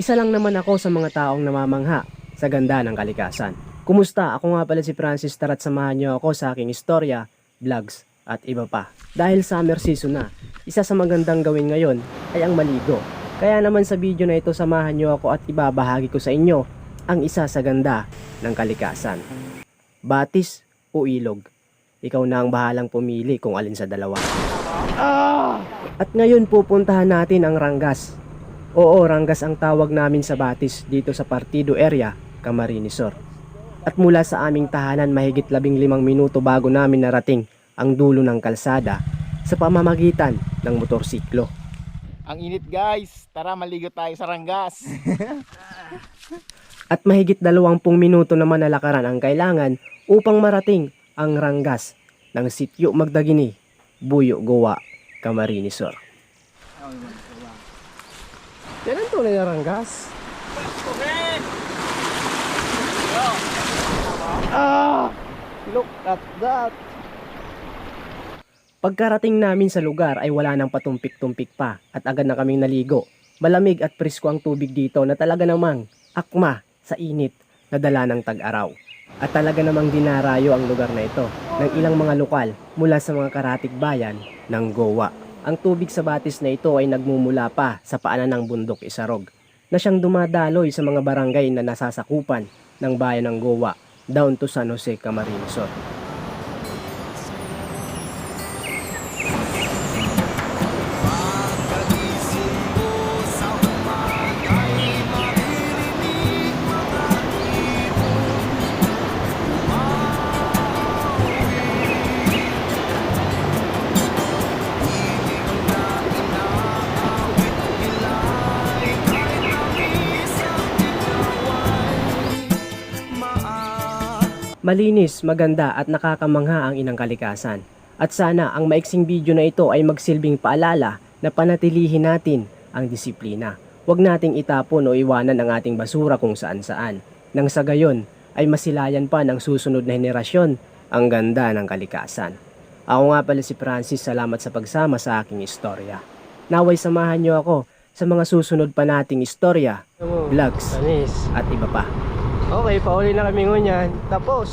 Isa lang naman ako sa mga taong namamangha sa ganda ng kalikasan. Kumusta? Ako nga pala si Francis Tarat samahan niyo ako sa aking istorya, vlogs at iba pa. Dahil summer season na, isa sa magandang gawin ngayon ay ang maligo. Kaya naman sa video na ito samahan niyo ako at ibabahagi ko sa inyo ang isa sa ganda ng kalikasan. Batis o ilog? Ikaw na ang bahalang pumili kung alin sa dalawa. At ngayon pupuntahan natin ang Rangas. Oo, Rangas ang tawag namin sa Batis dito sa Partido area, Camarinesor. At mula sa aming tahanan mahigit labing limang minuto bago namin narating ang dulo ng kalsada sa pamamagitan ng motorsiklo. Ang init guys, tara maligo tayo sa Rangas. At mahigit dalawampung minuto naman na lakaran ang kailangan upang marating ang Rangas ng Sityo Magdagini, Buyo, Goa, Camarinesor. Yan ang tunay na Rangas. Ah! Look at that! Pagkarating namin sa lugar ay wala nang patumpik-tumpik pa at agad na kaming naligo. Malamig at presko ang tubig dito na talaga namang akma sa init na dala ng tag-araw. At talaga namang dinarayo ang lugar na ito ng ilang mga lokal mula sa mga karatig bayan ng Goa. Ang tubig sa batis na ito ay nagmumula pa sa paanan ng bundok Isarog na siyang dumadaloy sa mga barangay na nasasakupan ng bayan ng Goa down to San Jose Camarinesor. Malinis, maganda at nakakamangha ang inang kalikasan. At sana ang maiksing video na ito ay magsilbing paalala na panatilihin natin ang disiplina. Huwag nating itapon o iwanan ang ating basura kung saan saan. Nang sa gayon ay masilayan pa ng susunod na henerasyon ang ganda ng kalikasan. Ako nga pala si Francis, salamat sa pagsama sa aking istorya. Naway samahan niyo ako sa mga susunod pa nating istorya, vlogs at iba pa. Okay, pauli na kami ngunyan. Tapos.